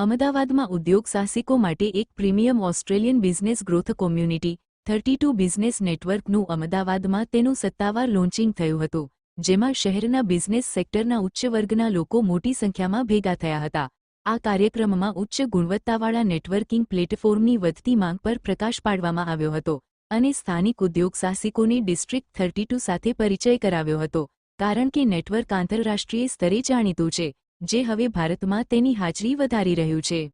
અમદાવાદમાં ઉદ્યોગ સાહસિકો માટે એક premium Australian business growth community, thirty two business નેટવર્કનું અમદાવાદમાં તેનું સત્તાવાર લોન્ચિંગ થયું હતું, જેમાં શહેરના બિઝનેસ સેક્ટરના ઉચ્ચ વર્ગના લોકો મોટી સંખ્યામાં ભેગા થયા હતા. આ કાર્યક્રમમાં ઉચ્ચ ગુણવત્તાવાળા નેટવર્કિંગ પ્લેટફોર્મની વધતી માંગ પર પ્રકાશ પાડવામાં આવ્યો હતો અને સ્થાનિક ઉદ્યોગ સાહસિકોને ડિસ્ટ્રિક્ટ થર્ટી ટુ સાથે પરિચય કરાવ્યો હતો, કારણ કે નેટવર્ક આંતરરાષ્ટ્રીય સ્તરે જાણીતું છે. જે હવે ભારતમાં તેની હાજરી વધારી રહ્યું છે.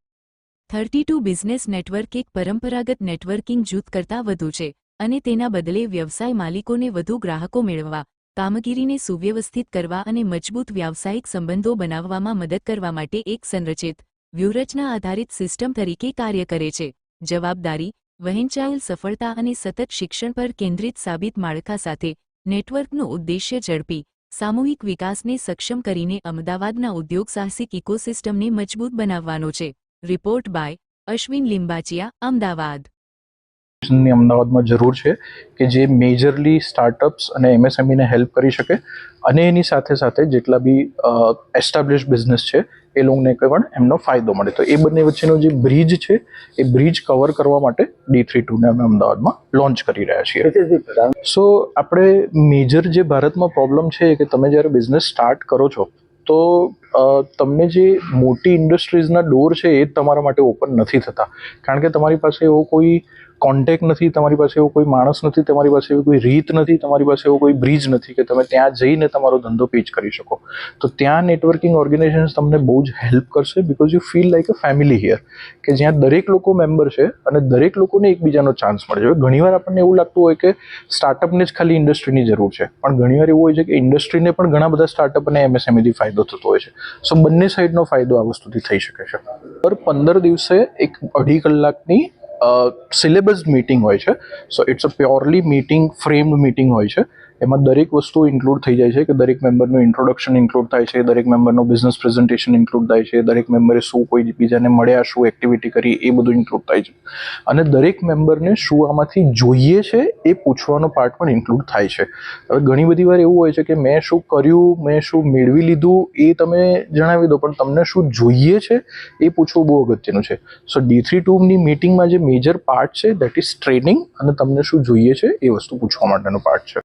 થર્ટી બિઝનેસ નેટવર્ક એક પરંપરાગત નેટવર્કિંગ જૂથ કરતાં વધુ છે અને તેના બદલે વ્યવસાય માલિકોને વધુ ગ્રાહકો મેળવવા, કામગીરીને સુવ્યવસ્થિત કરવા અને મજબૂત વ્યાવસાયિક સંબંધો બનાવવામાં મદદ કરવા માટે એક સંરચિત, વ્યૂહરચના આધારિત સિસ્ટમ તરીકે કાર્ય કરે છે. જવાબદારી, વહેંચાયેલ સફળતા અને સતત શિક્ષણ પર કેન્દ્રિત સાબિત માળખા સાથે, નેટવર્કનો ઉદ્દેશ્ય ઝડપી સામૂહિક વિકાસને સક્ષમ કરીને અમદાવાદના ઉદ્યોગ સાહસિક ઇકોસિસ્ટમને મજબૂત બનાવવાનો છે. Report by Ashwin Limbachiya, Ahmedabad. ની અમદાવાદમાં જરૂર છે કે જે મેજરલી સ્ટાર્ટઅપ્સ અને એમએસએમઈને હેલ્પ કરી શકે અને એની સાથે સાથે જેટલા બી એસ્ટાબ્લિશ બિઝનેસ છે એ લોકોને પણ એમનો ફાયદો મળે તો એ બંને વચ્ચેનો જે બ્રિજ છે એ બ્રિજ કવર કરવા માટે ડી થ્રી ટુને અમે અમદાવાદમાં લોન્ચ કરી રહ્યા છીએ. સો આપણે મેજર જે ભારતમાં પ્રોબ્લેમ છે કે તમે જ્યારે બિઝનેસ સ્ટાર્ટ કરો છો તો તમને જે મોટી ઇન્ડસ્ટ્રીઝના ડોર છે એ તમારા માટે ઓપન નથી થતા કારણ કે તમારી પાસે એવો કોઈ કોન્ટેક નથી, તમારી પાસે એવો કોઈ માણસ નથી, તમારી પાસે એવી કોઈ રીત નથી, તમારી પાસે એવો કોઈ બ્રિજ નથી કે તમે ત્યાં જઈને તમારો ધંધો પીચ કરી શકો. તો ત્યાં નેટવર્કિંગ ઓર્ગેનાઇઝેશન તમને બહુ જ હેલ્પ કરશે because you feel like a family here કે જ્યાં દરેક લોકો મેમ્બર છે અને દરેક લોકોને એકબીજાનો ચાન્સ મળે છે. ઘણીવાર આપણને એવું લાગતું હોય કે સ્ટાર્ટઅપને જ ખાલી ઇન્ડસ્ટ્રીની જરૂર છે. પણ ઘણીવાર એવું હોય છે કે ઇન્ડસ્ટ્રીને પણ ઘણા બધા સ્ટાર્ટઅપ અને એમએસએમઈથી ફાયદો થતો હોય છે. સો બંને સાઈડનો ફાયદો આ વસ્તુથી થઈ શકે છે. પર પંદર દિવસે એક અઢી કલાકની સિલેબસ મીટિંગ હોય છે. So it's a purely meeting framed meeting હોય છે. એમાં દરેક વસ્તુ ઇન્ક્લુડ થઈ જાય છે કે દરેક મેમ્બરનું ઇન્ટ્રોડક્શન ઇન્ક્લુડ થાય છે, દરેક મેમ્બરનું બિઝનેસ પ્રેઝન્ટેશન ઇન્ક્લુડ થાય છે, દરેક મેમ્બરે શું કોઈ બીજાને મળ્યા, શું એક્ટિવિટી કરી, એ બધું ઇન્ક્લુડ થાય છે. અને દરેક મેમ્બરને શું આમાંથી જોઈએ છે, એ પૂછવાનો પાર્ટ પણ ઇન્ક્લુડ થાય છે. હવે ઘણી બધી વાર એવું હોય છે કે મેં શું કર્યું, મેં શું મેળવી લીધું, એ તમે જણાવી દો, પણ તમને શું જોઈએ છે, એ પૂછવું બહુ અગત્યનું છે. સો ડી થ્રી ટુની મિટિંગમાં જે મેજર પાર્ટ છે દેટ ઇઝ ટ્રેનિંગ અને તમને શું જોઈએ છે, એ વસ્તુ પૂછવા માટેનો પાર્ટ છે.